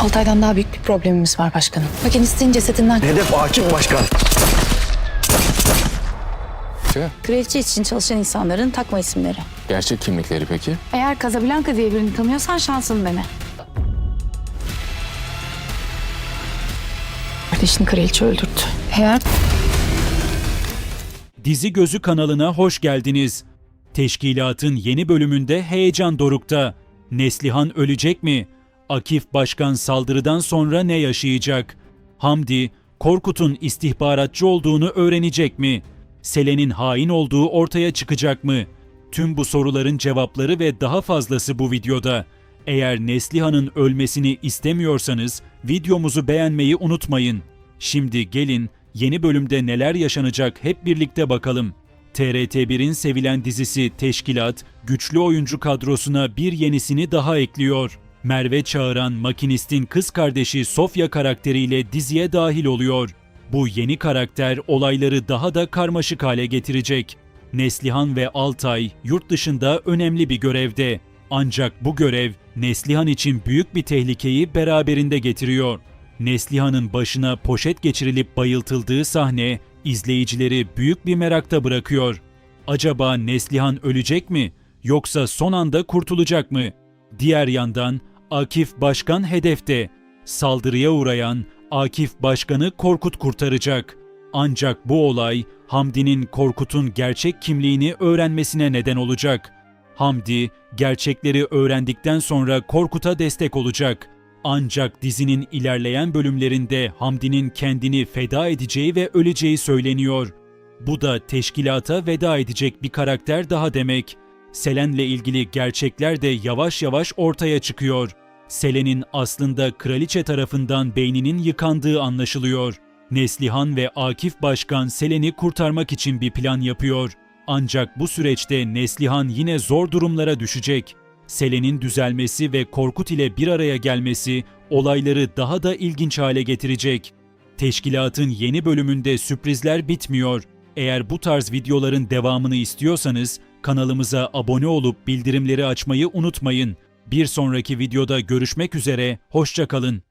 Altay'dan daha büyük bir problemimiz var başkanım. Makinistin cesedinden Hedef Akif Başkan. kraliçe için çalışan insanların takma isimleri. Gerçek kimlikleri peki? Eğer Casablanca diye birini tanıyorsan şansını dene. Kardeşini kraliçe öldürttü. Eğer Dizi Gözü kanalına hoş geldiniz. Teşkilatın yeni bölümünde heyecan dorukta. Neslihan ölecek mi? Akif Başkan saldırıdan sonra ne yaşayacak? Hamdi, Korkut'un istihbaratçı olduğunu öğrenecek mi? Selen'in hain olduğu ortaya çıkacak mı? Tüm bu soruların cevapları ve daha fazlası bu videoda. Eğer Neslihan'ın ölmesini istemiyorsanız videomuzu beğenmeyi unutmayın. Şimdi gelin yeni bölümde neler yaşanacak hep birlikte bakalım. TRT1'in sevilen dizisi Teşkilat, güçlü oyuncu kadrosuna bir yenisini daha ekliyor. Merve Çağıran, makinistin kız kardeşi Sofya karakteriyle diziye dahil oluyor. Bu yeni karakter olayları daha da karmaşık hale getirecek. Neslihan ve Altay yurt dışında önemli bir görevde. Ancak bu görev Neslihan için büyük bir tehlikeyi beraberinde getiriyor. Neslihan'ın başına poşet geçirilip bayıltıldığı sahne izleyicileri büyük bir merakta bırakıyor. Acaba Neslihan ölecek mi yoksa son anda kurtulacak mı? Diğer yandan Akif Başkan hedefte. Saldırıya uğrayan Akif Başkan'ı Korkut kurtaracak. Ancak bu olay Hamdi'nin Korkut'un gerçek kimliğini öğrenmesine neden olacak. Hamdi gerçekleri öğrendikten sonra Korkut'a destek olacak. Ancak dizinin ilerleyen bölümlerinde Hamdi'nin kendini feda edeceği ve öleceği söyleniyor. Bu da teşkilata veda edecek bir karakter daha demek. Selen'le ilgili gerçekler de yavaş yavaş ortaya çıkıyor. Selen'in aslında kraliçe tarafından beyninin yıkandığı anlaşılıyor. Neslihan ve Akif Başkan Selen'i kurtarmak için bir plan yapıyor. Ancak bu süreçte Neslihan yine zor durumlara düşecek. Selen'in düzelmesi ve Korkut ile bir araya gelmesi olayları daha da ilginç hale getirecek. Teşkilatın yeni bölümünde sürprizler bitmiyor. Eğer bu tarz videoların devamını istiyorsanız kanalımıza abone olup bildirimleri açmayı unutmayın. Bir sonraki videoda görüşmek üzere, hoşçakalın.